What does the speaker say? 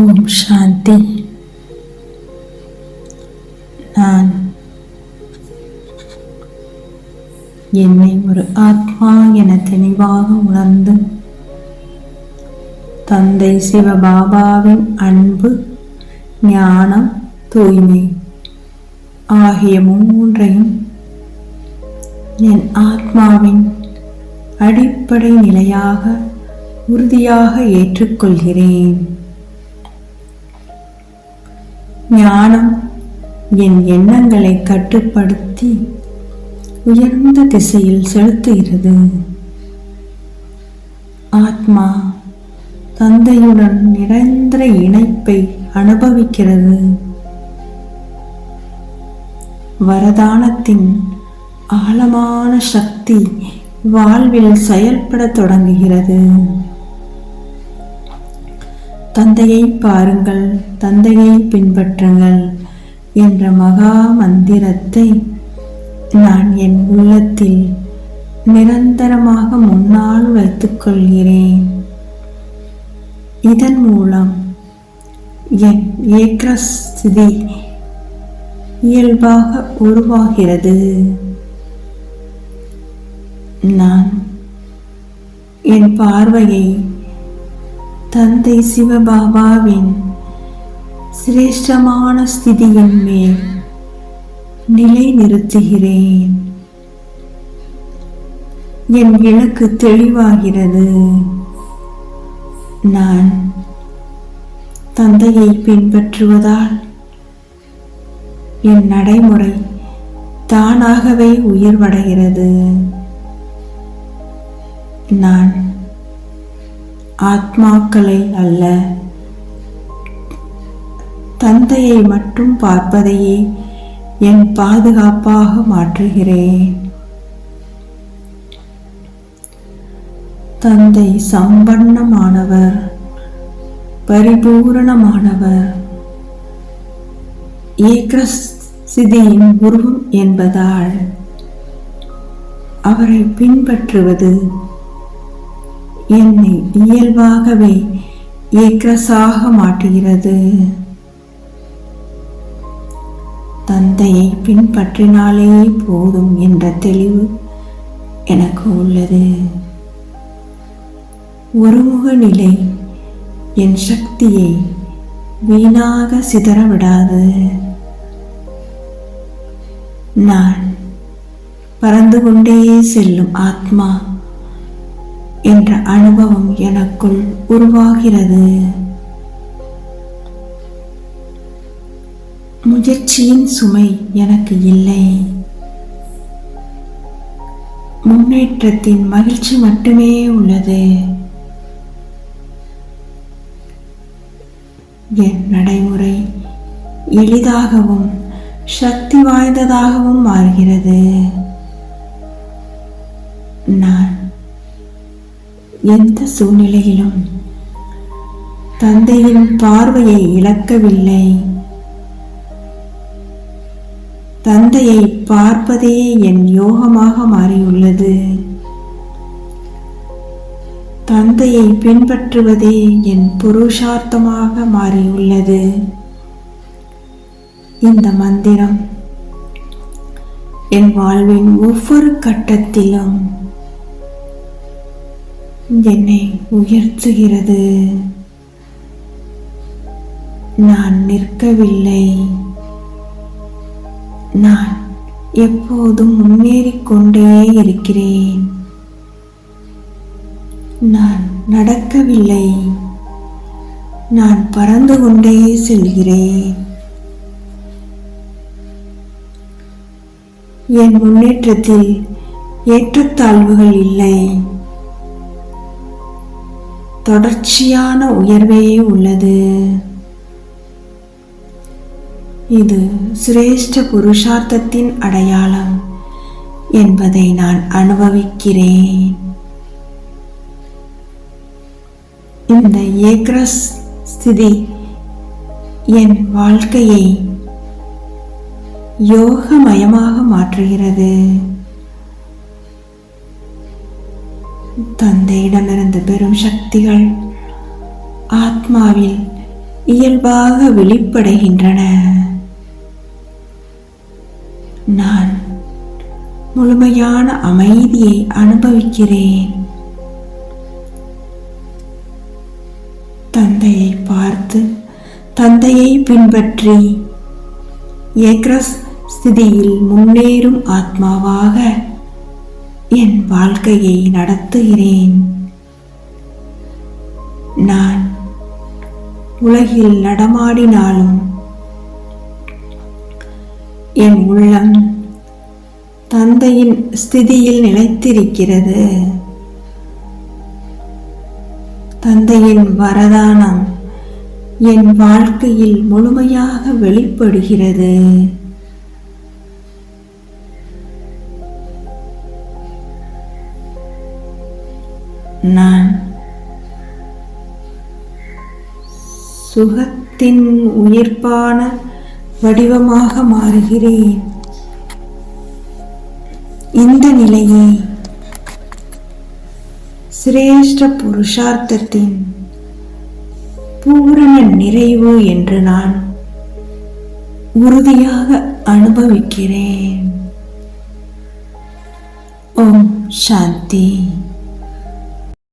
ஓம் சாந்தி. நான் என்னை ஒரு ஆத்மா என தெளிவாக உணர்ந்து தந்தை சிவபாபாவின் அன்பு ஞானம் தூய்மை ஆகிய மூன்றையும் என் ஆத்மாவின் அடிப்படை நிலையாக உறுதியாக ஏற்றுக்கொள்கிறேன். ஞானம் என் எண்ணங்களை கட்டுப்படுத்தி உயர்ந்த திசையில் செலுத்துகிறது. ஆத்மா தந்தையுடன் நிரந்தர இணைப்பை அனுபவிக்கிறது. வரதானத்தின் ஆழமான சக்தி வாழ்வில் செயல்படத் தொடங்குகிறது. தந்தையை பாருங்கள் தந்தையை பின்பற்றுங்கள் என்ற மகா மந்திரத்தை நான் என் உள்ளத்தில் நிரந்தரமாக முன்னால் வைத்துக்கொள்கிறேன் இதன் மூலம் என் ஏக்ரஸ்திதி இயல்பாக உருவாகிறது. நான் என் பார்வையை தந்தை சிவபாபாவின் சிரேஷ்டமான ஸ்திதியின் மேல் நிலை நிறுத்துகிறேன் என் விளக்கு தெளிவாகிறது. நான் தந்தையை பின்பற்றுவதால் என் நடைமுறை தானாகவே உயர்வடைகிறது. நான் ஆத்மாக்களை அல்ல. தந்தையை மட்டும் பார்ப்பதையே என் பாதுகாப்பாக மாற்றுகிறேன். தந்தை சம்பன்னமானவர் பரிபூரணமானவர். ஏக்ரசிதியின் உருவம் என்பதால் அவரை பின்பற்றுவது என்னை இயல்பாகவே ஏக்ரஸாக மாற்றுகிறது தந்தையை பின்பற்றினாலே போதும் என்ற தெளிவு எனக்கு உள்ளது. ஒருமுக நிலை என் சக்தியை வீணாக சிதறவிடாது. நான் பறந்து கொண்டே செல்லும் ஆத்மா என்ற அனுபவம் எனக்குள் உருவாகிறது. முயற்சியின் சுமை எனக்கு இல்லை. முன்னேற்றத்தின் மகிழ்ச்சி மட்டுமே உள்ளது. என் நடைமுறை எளிதாகவும் சக்தி வாய்ந்ததாகவும் மாறுகிறது. நான் எந்த சூழ்நிலையிலும். தந்தையின் பார்வையை இழக்கவில்லை. தந்தையை பார்ப்பதே என் யோகமாக மாறியுள்ளது. தந்தையை பின்பற்றுவதே என் புருஷார்த்தமாக மாறியுள்ளது. இந்த மந்திரம் என் வாழ்வின் ஒவ்வொரு கட்டத்திலும் என்னை உயர்த்துகிறது. நான் நிற்கவில்லை. நான் எப்போதும் முன்னேறிக் கொண்டே இருக்கிறேன். நான் நடக்கவில்லை. நான் பறந்து கொண்டே செல்கிறேன். என் முன்னேற்றத்தில் ஏற்றத்தாழ்வுகள் இல்லை. தொடர்ச்சியான உயர்வே உள்ளது. இது சிரேஷ்ட புருஷார்த்தத்தின் அடையாளம் என்பதை நான் அனுபவிக்கிறேன். இந்த ஏக்ரஸ் ஸ்திதி என் வாழ்க்கையை யோகமயமாக மாற்றுகிறது. தன் தந்தையிடமிருந்து பெறும் சக்திகள் ஆத்மாவில் இயல்பாக வெளிப்படுகின்றன. நான் முழுமையான அமைதியை அனுபவிக்கிறேன். தந்தையை பார்த்து தந்தையை பின்பற்றி ஏக்ரஸ் ஸ்திதியில் முன்னேறும் ஆத்மாவாக என் வாழ்க்கையை நடத்துகிறேன். உலகில் நடமாடினாலும் என் உள்ளம் தந்தையின் ஸ்திதியில் நிலைத்திருக்கிறது. தந்தையின் வரதானம் என் வாழ்க்கையில் முழுமையாக வெளிப்படுகிறது. நான் சுகத்தின் உயிர்ப்பான வடிவமாக மாறுகிறேன். இந்த நிலையை சிரேஷ்ட புருஷார்த்தத்தின் பூரண நிறைவு என்று நான் உறுதியாக அனுபவிக்கிறேன். ஓம் சாந்தி.